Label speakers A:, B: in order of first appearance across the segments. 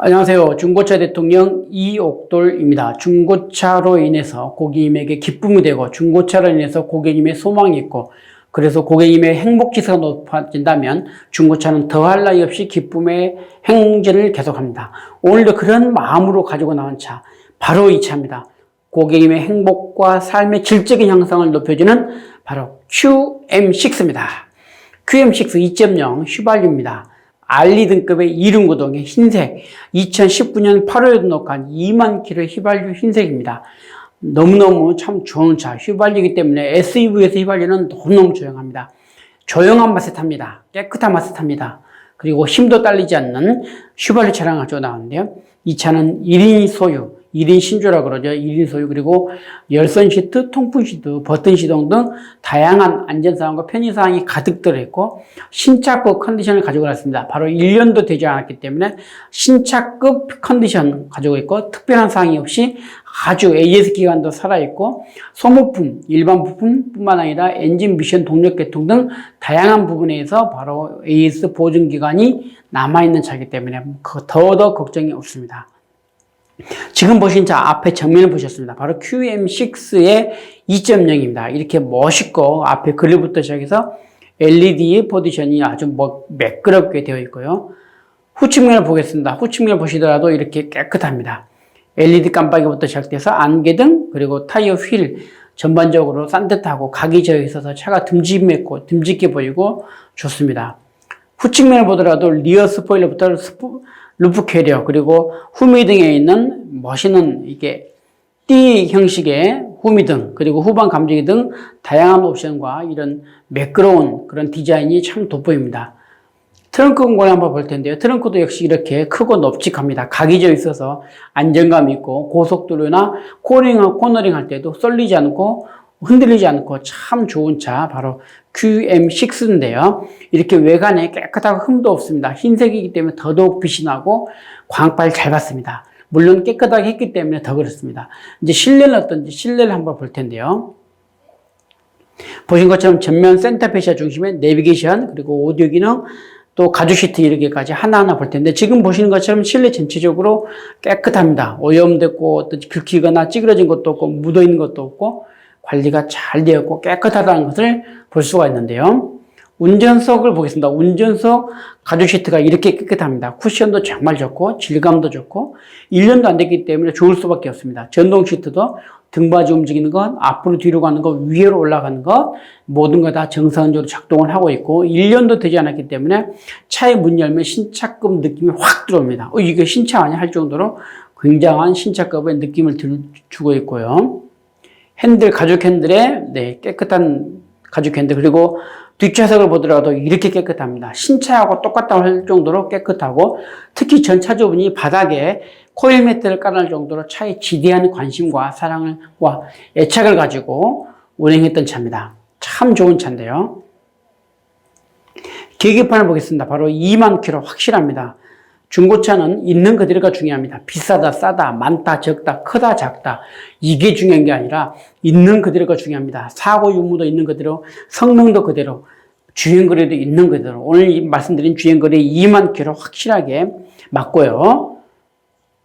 A: 안녕하세요. 중고차 대통령 이옥돌입니다. 중고차로 인해서 고객님에게 기쁨이 되고 중고차로 인해서 고객님의 소망이 있고 그래서 고객님의 행복 지수가 높아진다면 중고차는 더할 나위 없이 기쁨의 행진을 계속합니다. 오늘도 그런 마음으로 가지고 나온 차 바로 이 차입니다. 고객님의 행복과 삶의 질적인 향상을 높여주는 바로 QM6입니다. QM6 2.0 휘발유입니다. 알리 등급의 이륜구동의 흰색, 2019년 8월에 등록한 2만 킬로 휘발유 흰색입니다. 너무너무 참 좋은 차, 휘발유이기 때문에 SUV에서 휘발유는 너무너무 조용합니다. 조용한 맛에 탑니다. 깨끗한 맛에 탑니다. 그리고 힘도 딸리지 않는 휘발유 차량을 가지고 나왔는데요. 이 차는 1인 소유, 1인 신조라 그러죠. 1인 소유 그리고 열선 시트, 통풍 시트, 버튼 시동 등 다양한 안전사항과 편의사항이 가득 들어있고 신차급 컨디션을 가지고 왔습니다. 바로 1년도 되지 않았기 때문에 신차급 컨디션 가지고 있고 특별한 사항이 없이 아주 AS 기간도 살아있고 소모품, 일반 부품뿐만 아니라 엔진 미션 동력 계통 등 다양한 부분에서 바로 AS 보증 기간이 남아있는 차이기 때문에 더더 걱정이 없습니다. 지금 보신 차 앞에 정면을 보셨습니다. 바로 QM6의 2.0입니다. 이렇게 멋있고 앞에 그릴부터 시작해서 LED 포지션이 아주 뭐 매끄럽게 되어 있고요. 후측면을 보겠습니다. 후측면을 보시더라도 이렇게 깨끗합니다. LED 깜빡이부터 시작돼서 안개등 그리고 타이어 휠 전반적으로 산뜻하고 각이 져 있어서 차가 듬직했고 듬직해 보이고 좋습니다. 후측면을 보더라도 리어 스포일러부터 스포, 루프 캐리어 그리고 후미등에 있는 멋있는 이게 띠 형식의 후미등 그리고 후방 감지기 등 다양한 옵션과 이런 매끄러운 그런 디자인이 참 돋보입니다. 트렁크 공간을 한번 볼 텐데요. 트렁크도 역시 이렇게 크고 넓직합니다. 각이 져 있어서 안정감 있고 고속도로나 코너링, 코너링 할 때도 쏠리지 않고 흔들리지 않고 참 좋은 차 바로 QM6인데요. 이렇게 외관에 깨끗하고 흠도 없습니다. 흰색이기 때문에 더더욱 빛이 나고 광빨 잘 받습니다. 물론 깨끗하게 했기 때문에 더 그렇습니다. 이제 실내는 어떤지 실내를 한번 볼 텐데요. 보신 것처럼 전면 센터페시아 중심에 내비게이션 그리고 오디오 기능 또 가죽 시트 이렇게까지 하나하나 볼 텐데 지금 보시는 것처럼 실내 전체적으로 깨끗합니다. 오염됐고 어떤 긁히거나 찌그러진 것도 없고 묻어 있는 것도 없고 관리가 잘 되었고 깨끗하다는 것을 볼 수가 있는데요. 운전석을 보겠습니다. 운전석 가죽 시트가 이렇게 깨끗합니다. 쿠션도 정말 좋고 질감도 좋고 1년도 안 됐기 때문에 좋을 수밖에 없습니다. 전동 시트도 등받이 움직이는 것, 앞으로 뒤로 가는 것, 위로 올라가는 것 모든 거 다 정상적으로 작동을 하고 있고 1년도 되지 않았기 때문에 차의 문 열면 신차급 느낌이 확 들어옵니다. 어, 이게 신차 아니야 할 정도로 굉장한 신차급의 느낌을 주고 있고요. 핸들, 가죽 핸들에 네, 깨끗한 가죽 핸들 그리고 뒷좌석을 보더라도 이렇게 깨끗합니다. 신차하고 똑같다고 할 정도로 깨끗하고 특히 전 차주분이 바닥에 코일 매트를 깔아놓을 정도로 차에 지대한 관심과 사랑과 애착을 가지고 운행했던 차입니다. 참 좋은 차인데요. 계기판을 보겠습니다. 바로 2만 킬로 확실합니다. 중고차는 있는 그대로가 중요합니다. 비싸다, 싸다, 많다, 적다, 크다, 작다. 이게 중요한 게 아니라 있는 그대로가 중요합니다. 사고 유무도 있는 그대로, 성능도 그대로, 주행거리도 있는 그대로. 오늘 말씀드린 주행거리 2만 킬로 확실하게 맞고요.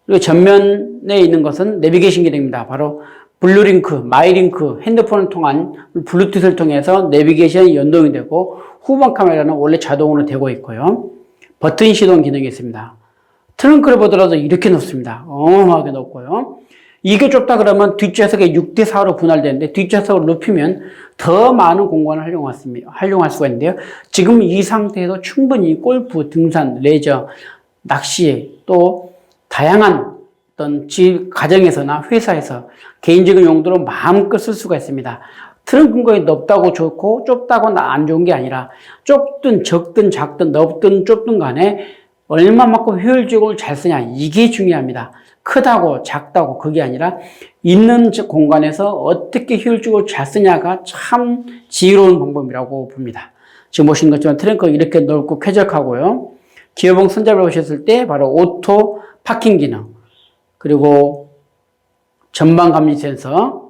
A: 그리고 전면에 있는 것은 내비게이션 기능입니다. 바로 블루링크, 마이링크, 핸드폰을 통한 블루투스를 통해서 내비게이션이 연동이 되고 후방 카메라는 원래 자동으로 되고 있고요. 버튼 시동 기능이 있습니다. 트렁크를 보더라도 이렇게 높습니다. 어마어마하게 높고요. 이게 좁다 그러면 뒷좌석에 6대 4로 분할되는데 뒷좌석을 높이면 더 많은 공간을 활용할, 수, 수가 있는데요. 지금 이 상태에서 충분히 골프, 등산, 레저, 낚시 또 다양한 어떤 집, 가정에서나 회사에서 개인적인 용도로 마음껏 쓸 수가 있습니다. 트렁크 공간이 넓다고 좋고 좁다고 안 좋은 게 아니라 좁든 적든 작든 넓든 좁든 간에 얼마만큼 효율적으로 잘 쓰냐 이게 중요합니다. 크다고 작다고 그게 아니라 있는 공간에서 어떻게 효율적으로 잘 쓰냐가 참 지혜로운 방법이라고 봅니다. 지금 보시는 것처럼 트렁크가 이렇게 넓고 쾌적하고요. 기어봉 손잡이를 보셨을 때 바로 오토 파킹 기능 그리고 전방 감지 센서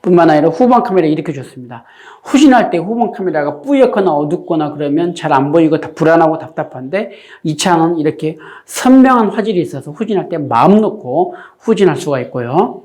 A: 뿐만 아니라 후방 카메라 이렇게 좋습니다. 후진할 때 후방 카메라가 뿌옇거나 어둡거나 그러면 잘 안 보이고 다 불안하고 답답한데 이 차는 이렇게 선명한 화질이 있어서 후진할 때 마음 놓고 후진할 수가 있고요.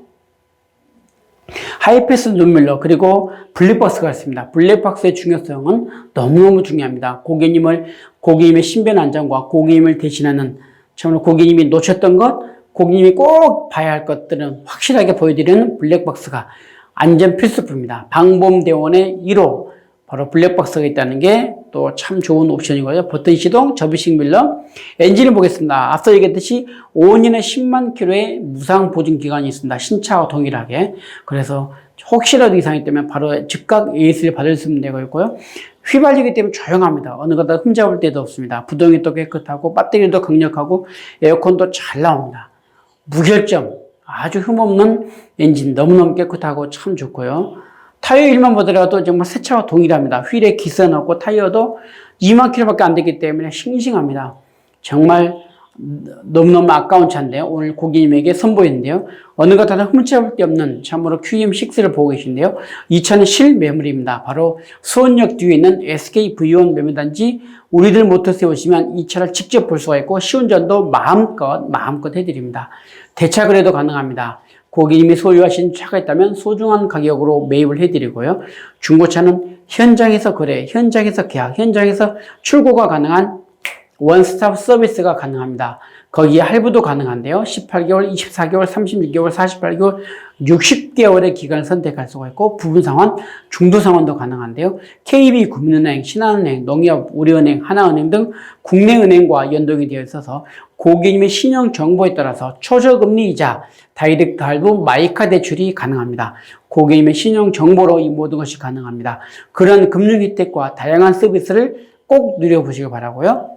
A: 하이패스 눈밀러 그리고 블랙박스가 있습니다. 블랙박스의 중요성은 너무너무 중요합니다. 고객님을 고객님의 신변 안전과 고객님을 대신하는 정말 고객님이 놓쳤던 것, 고객님이 꼭 봐야 할 것들은 확실하게 보여드리는 블랙박스가 안전 필수품입니다. 방범대원의 1호 바로 블랙박스가 있다는 게 또 참 좋은 옵션이고요. 버튼 시동, 접이식 밀러, 엔진을 보겠습니다. 앞서 얘기했듯이 5년에 10만 킬로의 무상 보증 기간이 있습니다. 신차와 동일하게. 그래서 혹시라도 이상이 되면 바로 즉각 AS를 받을 수 있는 데가 있고요. 휘발유기 때문에 조용합니다. 어느 거다 흠잡을 데도 없습니다. 부동이 또 깨끗하고 배터리도 강력하고 에어컨도 잘 나옵니다. 무결점, 아주 흠없는 엔진 너무너무 깨끗하고 참 좋고요. 타이어 일만 보더라도 정말 새 차와 동일합니다. 휠에 기스 넣고 타이어도 2만 킬로밖에 안 되기 때문에 싱싱합니다. 정말 너무너무 아까운 차인데요. 오늘 고객님에게 선보이는데요. 어느 것 하나 흠잡을 데 없는 참으로 QM6를 보고 계신데요. 이 차는 실매물입니다. 바로 수원역 뒤에 있는 SK V1 매물단지 우리들 모터스에 오시면 이 차를 직접 볼 수가 있고 시운전도 마음껏 마음껏 해드립니다. 대차 거래도 가능합니다. 고객님이 소유하신 차가 있다면 소중한 가격으로 매입을 해드리고요. 중고차는 현장에서 거래, 현장에서 계약, 현장에서 출고가 가능한 원스톱 서비스가 가능합니다. 거기에 할부도 가능한데요. 18개월, 24개월, 36개월, 48개월, 60개월의 기간을 선택할 수가 있고 부분 상환, 중도 상환도 가능한데요. KB 국민은행, 신한은행, 농협, 우리은행, 하나은행 등 국내 은행과 연동이 되어 있어서 고객님의 신용 정보에 따라서 초저금리 이자, 다이렉트 할부, 마이카 대출이 가능합니다. 고객님의 신용 정보로 이 모든 것이 가능합니다. 그런 금융 혜택과 다양한 서비스를 꼭 누려보시기 바라고요.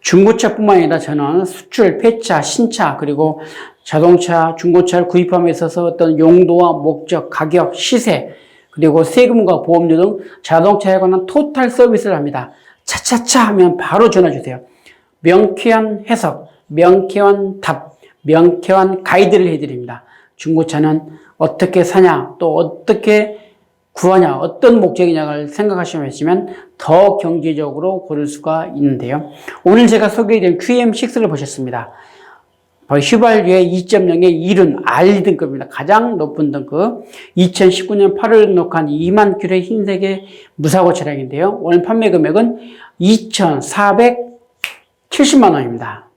A: 중고차뿐만 아니라 저는 수출, 폐차, 신차, 그리고 자동차, 중고차를 구입함에 있어서 어떤 용도와 목적, 가격, 시세, 그리고 세금과 보험료 등 자동차에 관한 토탈 서비스를 합니다. 차차차 하면 바로 전화 주세요. 명쾌한 해석, 명쾌한 답, 명쾌한 가이드를 해드립니다. 중고차는 어떻게 사냐, 또 어떻게 구하냐, 어떤 목적이냐를 생각하시면 더 경제적으로 고를 수가 있는데요. 오늘 제가 소개해드린 QM6를 보셨습니다. 휘발유의 2.0의 1은 R 등급입니다. 가장 높은 등급. 2019년 8월 녹한 2만 킬로의 흰색의 무사고 차량인데요. 오늘 판매 금액은 2,470만 원입니다.